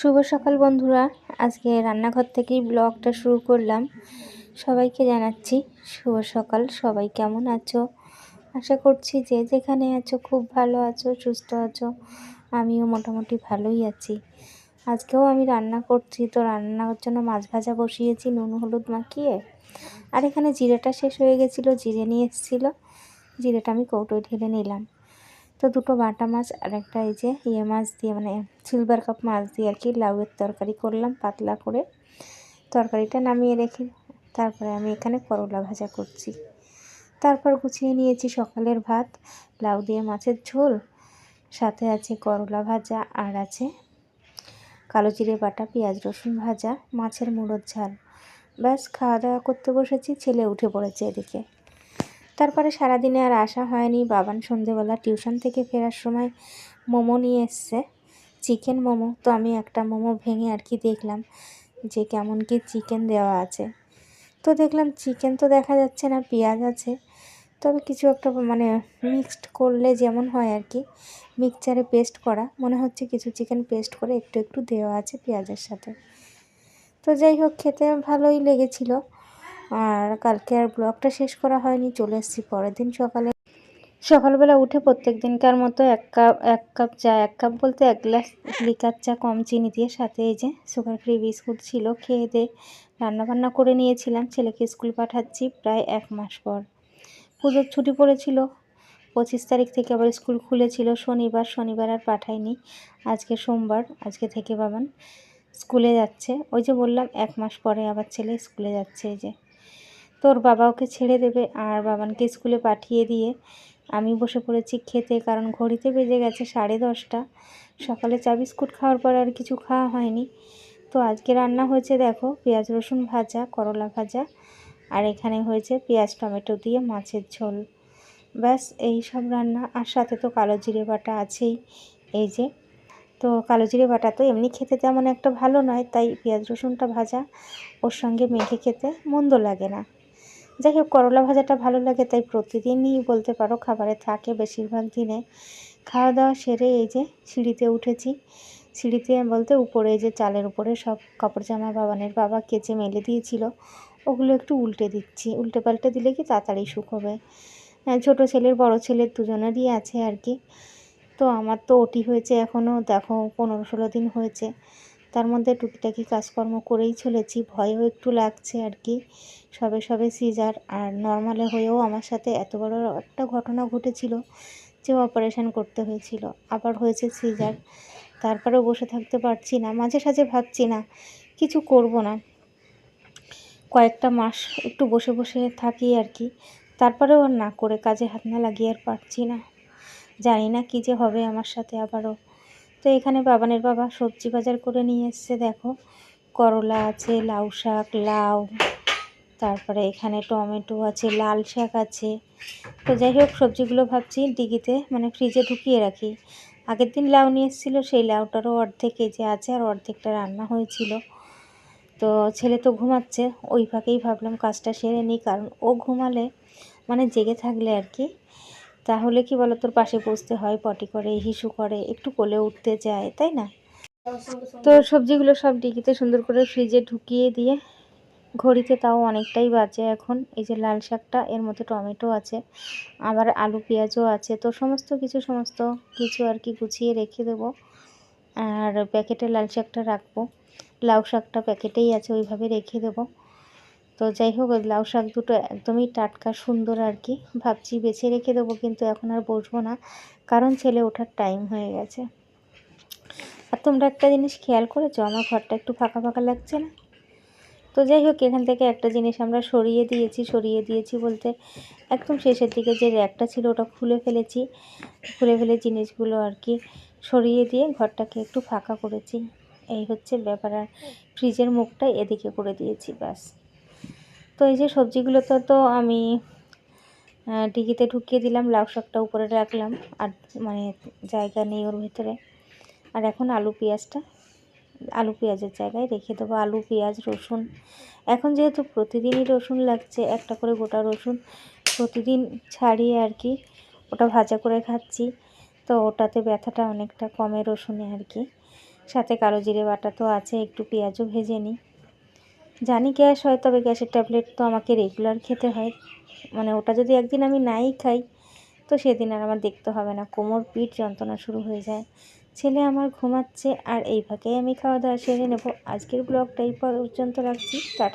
শুভ সকাল বন্ধুরা। আজকে রান্নাঘর থেকেই ব্লগটা শুরু করলাম। সবাইকে জানাচ্ছি শুভ সকাল। সবাই কেমন আছো? আশা করছি যে যেখানে আছো, খুব ভালো আছো, সুস্থ আছো, আমিও মোটামুটি ভালোই আছি। আজকেও আমি রান্না করছি, তো রান্নার জন্য মাছ ভাজা বসিয়েছি, নুন, হলুদ মাখিয়ে। আর এখানে জিরেটা শেষ হয়ে গেছিল, জিরে নিয়ে এসেছিল। জিরেটা আমি কৌটোয় ঢেলে নিলাম। তো দুটো বাটা মাছ আর একটা এই যে ইয়ে মাছ দিয়ে মানে সিলভার কাপ মাছ দিয়ে আর কি লাউয়ের তরকারি করলাম পাতলা করে। তরকারিটা নামিয়ে রেখে তারপরে আমি এখানে করলা ভাজা করছি। তারপর গুছিয়ে নিয়েছি সকালের ভাত, লাউ দিয়ে মাছের ঝোল, সাথে আছে করলা ভাজা আর আছে কালো জিরে বাটা, পেঁয়াজ রসুন ভাজা, মাছের মুড়োর ঝাল। ব্যাস খাওয়া দাওয়া করতে বসেছি, ছেলে উঠে পড়েছে এদিকে। তারপরে সারাদিনে আর আসা হয়নি। বাবান সন্ধেবেলা টিউশন থেকে ফেরার সময় মোমো নিয়ে এসছে। চিকেন মোমো। তো আমি একটা মোমো ভেঙে আর কি দেখলাম যে কেমন কি চিকেন দেওয়া আছে। তো দেখলাম চিকেন তো দেখা যাচ্ছে না, পেঁয়াজ আছে। তবে কিছু একটা মানে মিক্সড করলে যেমন হয় আর কি মিক্সচারে পেস্ট করা। মনে হচ্ছে কিছু চিকেন পেস্ট করে একটু একটু দেওয়া আছে পেঁয়াজের সাথে। তো যাই হোক, খেতে ভালোই লেগেছিলো। আর কালকে আর ব্লগটা শেষ করা হয়নি, চলে এসেছি পরের দিন সকালে। সকালবেলা উঠে প্রত্যেক দিনকার মতো এক কাপ এক কাপ চা, এক কাপ বলতে এক গ্লাস লিকার চা, কম চিনি দিয়ে সাথে এই যে সুগার ফ্রি বিস্কুট ছিল, খেয়ে দিয়ে রান্নাবান্না করে নিয়েছিলাম। ছেলেকে স্কুল পাঠাচ্ছি প্রায় এক মাস পর। পুজোর ছুটি পড়েছিল, পঁচিশ তারিখ থেকে আবার স্কুল খুলেছিল, শনিবার শনিবার আর পাঠাইনি। আজকে সোমবার, আজকে থেকে বাবান স্কুলে যাচ্ছে। ওই যে বললাম, এক মাস পরে আবার ছেলে স্কুলে যাচ্ছে এই যে। তোর বাবা ওকে ছেড়ে দেবে আর বাবানকে স্কুলে পাঠিয়ে দিয়ে আমি বসে পড়েছি খেতে, কারণ ঘড়িতে বেজে গেছে সাড়ে দশটা। সকালে চা বিস্কুট খাওয়ার পর আর কিছু খাওয়া হয়নি। তো আজকে রান্না হয়েছে দেখো, পেঁয়াজ রসুন ভাজা, করলা ভাজা, আর এখানে হয়েছে পেঁয়াজ, টমেটো দিয়ে মাছের ঝোল। ব্যাস, এই সব রান্না। আর সাথে তো কালো জিরে বাটা আছেই, এই যে। তো কালো জিরে বাটা তো এমনি খেতে তেমন একটা ভালো নয়, তাই পেঁয়াজ রসুনটা ভাজা, ওর সঙ্গে মেখে খেতে মন্দ লাগে না। যাই হোক করলা ভাজাটা ভালো লাগে তাই প্রতিদিনই বলতে পারো খাবারে থাকে বেশিরভাগ দিনে। খাওয়া দাওয়া সেরে এই যে সিঁড়িতে উঠেছি। সিঁড়িতে বলতে উপরে যে চালের উপরে সব কাপড় জামা বাবানের বাবা কেচে মেলে দিয়েছিল। ওগুলো একটু উল্টে দিচ্ছি উল্টে পাল্টে দিলে কি তাড়াতাড়ি শুকোবে। হ্যাঁ, ছোটো ছেলের বড় ছেলের দুজনেরই আছে আর কি। তো আমার তো ওটি হয়েছে এখনও দেখো পনেরো ষোলো দিন হয়েছে। তার মধ্যে টুকিটাকি কাজকর্ম করেই চলেছি। ভয়ও একটু লাগছে আর কি। সবে সবে সিজার আর নর্মালে হয়েও আমার সাথে এত বড় একটা ঘটনা ঘটেছিল যে অপারেশন করতে হয়েছিল। আবার হয়েছে সিজার। তারপরেও বসে থাকতে পারছি না। মাঝে সাঝে ভাবছি, না, কিছু করব না। কয়েকটা মাস একটু বসে বসে থাকি আর কি। তারপরেও আর না করে কাজে হাত না লাগিয়ে আর পারছি না। জানি না কী যে হবে আমার সাথে আবারও। তো এখানে বাবানের বাবা সবজি বাজার করে নিয়ে এসছে, দেখো। করলা আছে, লাউ শাক, লাউ। তারপরে এখানে টমেটো আছে, লাল শাক আছে। তো যাই হোক, সবজিগুলো ভাবছি ডিগিতে মানে ফ্রিজে ঢুকিয়ে রাখি। আগের দিন লাউ নিয়ে এসেছিল, সেই লাউটারও অর্ধেক যে আছে আর অর্ধেকটা রান্না হয়েছিল। তো ছেলে তো ঘুমাচ্ছে, ওই ফাঁকেই ভাবলাম কাজটা সেরে নিই, কারণ ও ঘুমালে মানে জেগে থাকলে আর কি। তাহলে কি বলো তোর পাশে বসতে হয়, পটি করে, হিসু করে, একটু কোলে উঠতে যায়, তাই না? তো সবজিগুলো সব ডিকিতে সুন্দর করে ফ্রিজে ঢুকিয়ে দিয়ে ঘড়িতে তাও অনেকটাই বাজে এখন। এই যে লাল শাকটা, এর মধ্যে টমেটো আছে, আবার আলু পেঁয়াজও আছে। তো সমস্ত কিছু সমস্ত কিছু আর কি গুছিয়ে রেখে দেবো। আর প্যাকেটে লাল শাকটা রাখব। লাউ শাকটা প্যাকেটেই আছে, ওইভাবে রেখে দেবো। তো যাই হোক লাউ শাক দুটো একদমই টাটকা, সুন্দর আর কি। ভাবছি বেছে রেখে দেবো, কিন্তু এখন আর বসবো না, কারণ ছেলে ওঠার টাইম হয়ে গেছে। আর তোমরা একটা জিনিস খেয়াল করেছ? আমার ঘরটা একটু ফাঁকা ফাঁকা লাগছে না? তো যাই হোক, এখান থেকে একটা জিনিস আমরা সরিয়ে দিয়েছি সরিয়ে দিয়েছি বলতে একদম শেষের দিকে যে র্যাকটা ছিল ওটা খুলে ফেলেছি। খুলে ফেলে জিনিসগুলো আর কি সরিয়ে দিয়ে ঘরটাকে একটু ফাঁকা করেছি। এই হচ্ছে ব্যাপার, আর ফ্রিজের মুখটা এদিকে করে দিয়েছি, ব্যাস। তো এই যে সবজিগুলোতে তো আমি ডিগিতে ঢুকিয়ে দিলাম, লাউ শাকটা উপরে রাখলাম, আর মানে জায়গা নেই ওর ভেতরে। আর এখন আলু পেঁয়াজটা, আলু পেঁয়াজের জায়গায় রেখে দেবো, আলু, পেঁয়াজ, রসুন। এখন যেহেতু প্রতিদিনই রসুন লাগছে, একটা করে গোটা রসুন প্রতিদিন ছাড়িয়ে আর কি ওটা ভাজা করে খাচ্ছি, তো ওটাতে ব্যথাটা অনেকটা কমে রসুনে আর কি। সাথে কালো জিরে বাটা তো আছে, একটু পেঁয়াজও ভেজে নিই। জানি গ্যাস হয়, তবে গ্যাসের ট্যাবলেট তো আমাকে রেগুলার খেতে হয়। মানে ওটা যদি একদিন আমি নাই খাই, তো সেদিন আর আমার দেখতে হবে না। কোমর পিঠ যন্ত্রণা শুরু হয়ে যায়। ছেলে আমার ঘুমাচ্ছে, আর এইভাবেই আমি খাওয়া দাওয়া সেরে নেব। আজকের ব্লগটা এই পর্যন্ত রাখছি। টাটা।